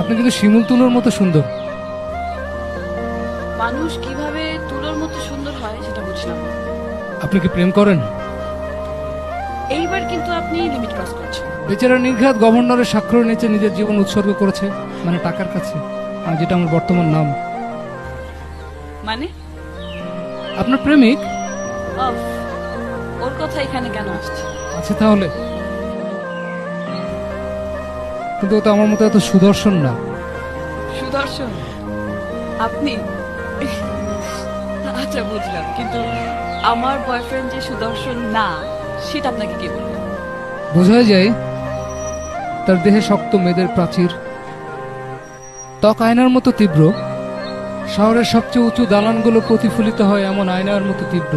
আপনি কিন্তু শিমুল তুলোর মতো সুন্দর। মানুষ কীভাবে তুলোর মতো সুন্দর হয় সেটা বুঝলাম আপনি কি প্রেম করেন? এইবার কিন্তু আপনি লিমিট ক্রস করছেন। বেচারা নির্ঘাত গভর্নরের স্বাক্ষর নিচে নিজের জীবন উৎসর্গ করেছে মানে টাকার কাছে আর যেটা আমার বর্তমান নাম। মানে? আপনার প্রেমিক? ওর কথা এখানে কেন আসছে? আছে তাহলে। কিন্তু ও তো আমার মতো এত সুদর্শন না। সুদর্শন? আপনি আচ্ছা বুঝলাম। কিন্তু আমার বয়ফ্রেন্ড যে সুদর্শন না সেটা আপনাকে কে বলল? বোঝা যায় তার দেহে শক্ত মেদের প্রাচীর ত্বক আয়নার মতো তীব্র শহরের সবচেয়ে উঁচু দালানগুলো প্রতিফলিত হয় এমন আয়নার মতো তীব্র।